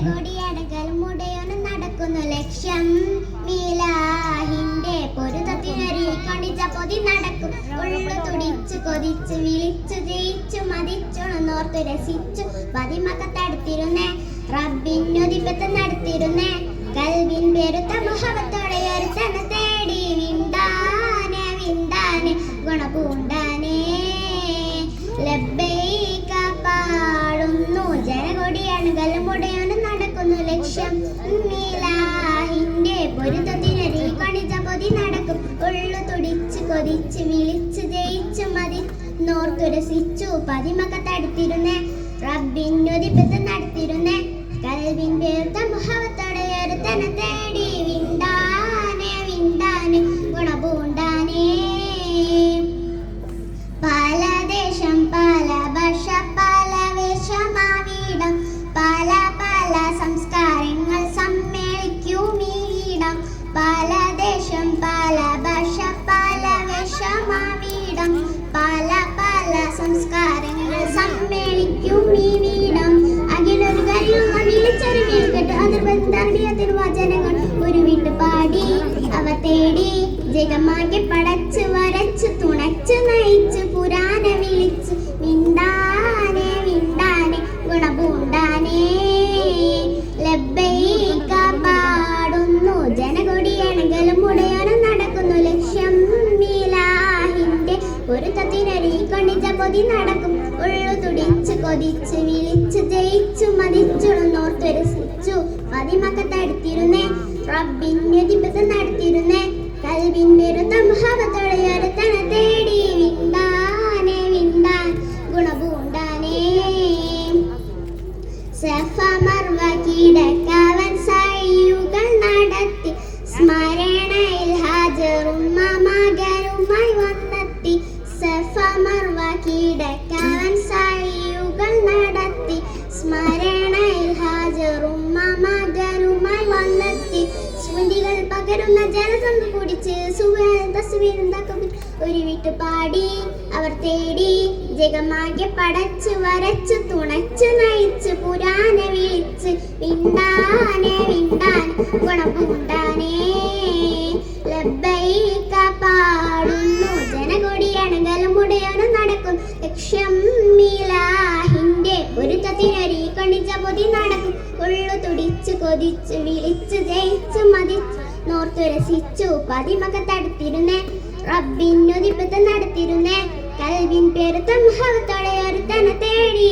ജനകൊടിയടകൽ മുടയോന് ലക്ഷ്യം മീലാഹിന്റെ നടക്കും. ഉള്ളു വിളിച്ചു കണിച്ച പൊതി നടക്കും. തുടിച്ച് മതി. പല ദേശം പല സമ്മേളിക്കും ഈ വീടം. കരുണ വിളിച്ചൊരു വീൽക്കെട്ട് അതിർബന്ധറിയത്തിൽ വചനങ്ങൾ ഒരു വീട് പാടി. അവ തേടി ജഗമാകെ പടച്ച് വരച്ച് തുണച്ച് നയിച്ച് പുരാന വിളിച്ച് വിണ്ടാനെ വിണ്ടാനെ ഗുണപൂണ്ടാനേ. ലബ്ബൈക പാടുന്നു ജനകൊടിയണകലും മുടയോനും നടക്കുന്നു ലക്ഷ്യം. ഒരു പൊരുത്തത്തിനൊരു കൊണ്ടിച്ച പൊതി ഉള്ളു കൊതിച്ച് വിളിച്ച് ജയിച്ചു മതിച്ചുണർന്നോർത്തു രസിച്ചു പതിമക്കത്തടുത്തിരുന്നേ റബ്ബിന്റെ ദിപത്ത് നടത്തിരുന്നേ കൽവിന്റെ ഒരു പെരുത്ത ഒരു തന തേടി വിണ്ടാനെ വിണ്ടാൻ ഗുണപൂണ്ടാനേ. സഫ മർവ കീടക്കവൻ മകരുമായി വന്നെത്തി. സ്മൃതികൾ പകരുന്ന ജലസന്ധ കുടിച്ച് ഒരു വിട്ടു പാടി. അവർ തേടി ജഗമാകെ പടച്ചു വരച്ചു തുണച്ചു നയിച്ചു പുരാന വിളിച്ച് വിണ്ടാനെ വിണ്ടാൻ ഗുണപൂണ്ടാനേ. ലബ്ബൈക പാടുന്നു ജനകൊടിയണകലും മുടയോനും നടക്കും. ലക്ഷ്യം ഒരു തത്തിനരി കണിച്ച പൊതി നടക്കും. ഉള്ളു തുടിച്ചു കൊതിച്ചു വിളിച്ചു ജയിച്ചു മതിച്ചു നോർത്തു രസിച്ചു പതിമകത്തടുത്തിരുന്നേ. റബ്ബിനുദിപ്പത്ത് നടത്തിരുന്നേ കൽവിൻ പേരുത്തം ഹവത്തോടെ ഒരു തന തേടി